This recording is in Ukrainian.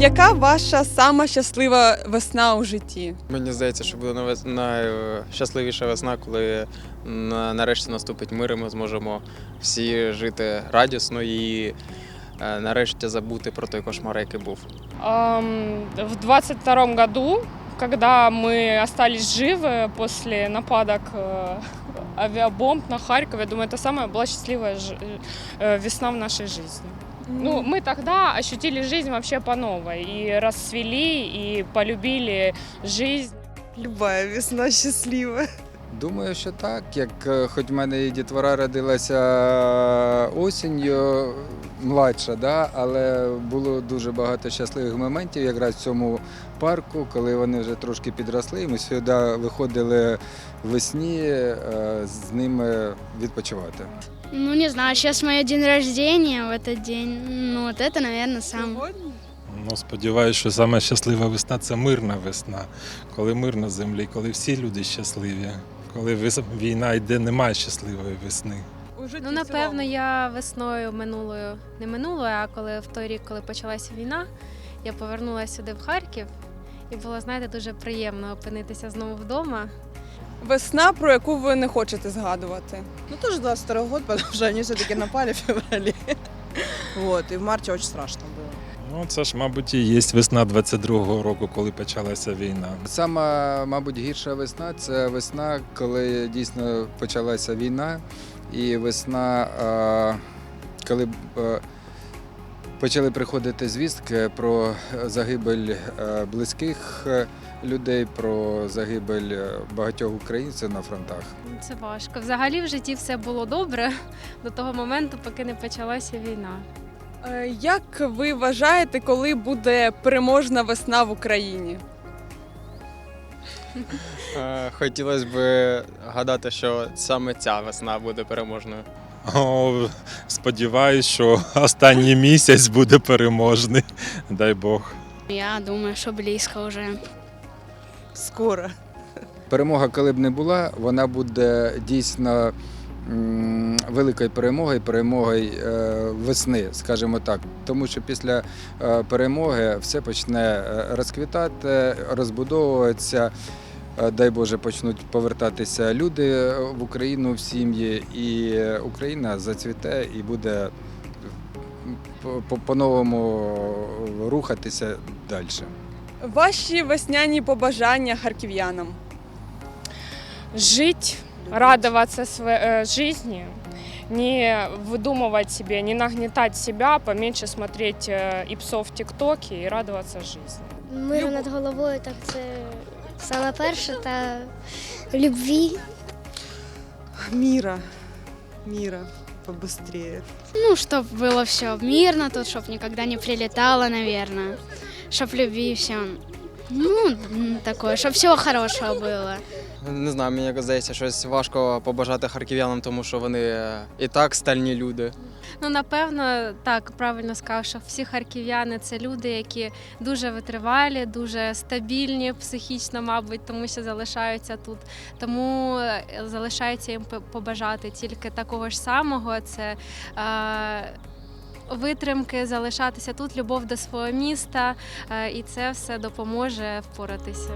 Яка ваша сама щаслива весна у житті? Мені здається, що буде навес- найщасливіша весна, коли на- нарешті наступить мир, і ми зможемо всі жити радісно і е, нарешті забути про той кошмар, який був. Ам, В 22 году, когда мы остались живы после нападок э, авиабомб на Харьков, я думаю, это самая была счастливая ж- э, весна в нашей жизни. Ну, мы тогда ощутили жизнь вообще по новой и расцвели, и полюбили жизнь. Любая весна щаслива. Думаю, що так. Як е, хоч в мене і дітвора родилася е, осінню, младша, да, але було дуже багато щасливих моментів якраз в цьому парку, коли вони вже трошки підросли. і Ми сюди виходили весні е, з ними відпочивати. Ну, не знаю, сейчас мое день рождения в этот день. Ну, вот это, наверное, сам. Ну, сподіваюся, що саме щаслива весна це мирна весна, коли мир на землі, коли всі люди щасливі, коли війна йде, немає щасливої весни. У житті Ну, напевно, я весною минулою, не минулою, а коли в той рік, коли почалася війна, я повернулася сюди в Харків. І було, знаєте, дуже приємно опинитися знову вдома. Весна, про яку ви не хочете згадувати. Ну, тоже 22 год, потому что они все-таки напали в феврале. Вот, и в марте очень страшно было. Ну, це ж, мабуть, і є весна 22-го року, коли почалася війна. Сама, мабуть, гірша весна це весна, коли дійсно почалася війна, і весна, коли почали приходити звістки про загибель е, близьких е, людей, про загибель е, багатьох українців на фронтах. Це важко. Взагалі в житті все було добре до того моменту, поки не почалася війна. Е, Як ви вважаєте, коли буде переможна весна в Україні? Е, Хотілося б гадати, що саме ця весна буде переможною. О, сподіваюсь, що останній місяць буде переможний. Дай Бог. Я думаю, что близко уже. Скоро. Перемога, коли б не була, вона буде дійсно великою перемогою, перемогою е, весни, скажімо так. Тому що після е, перемоги все почне е, розквітати, розбудовуватися. Дай Боже, почнуть повертатися люди в Україну в сім'ї, і Україна зацвіте і буде по- по- по-новому рухатися далі. Ваші весняні побажання харків'янам. Жить, радоваться своей э, жизни, не выдумывать себе, не нагнетать себя, поменьше смотреть э, ипсов в ТикТоке и радоваться жизни. Мир над головою, так це саме перше та любві. Мира. Мира. Побыстрее. Ну, чтоб было все мирно тут, чтоб никогда не прилетало, наверное. Чтоб любви все. Ну, м, такое, чтоб всего хорошего было. Не знаю, мені здається, щось важко побажати харків'янам, тому що вони е, і так стальні люди. Ну, напевно, так правильно сказав, що всі харків'яни це люди, які дуже витривалі, дуже стабільні психічно, мабуть, тому що залишаються тут. Тому е, залишається їм побажати тільки такого ж самого. Це е, витримки, залишатися тут, любов до свого міста, е, і це все допоможе впоратися.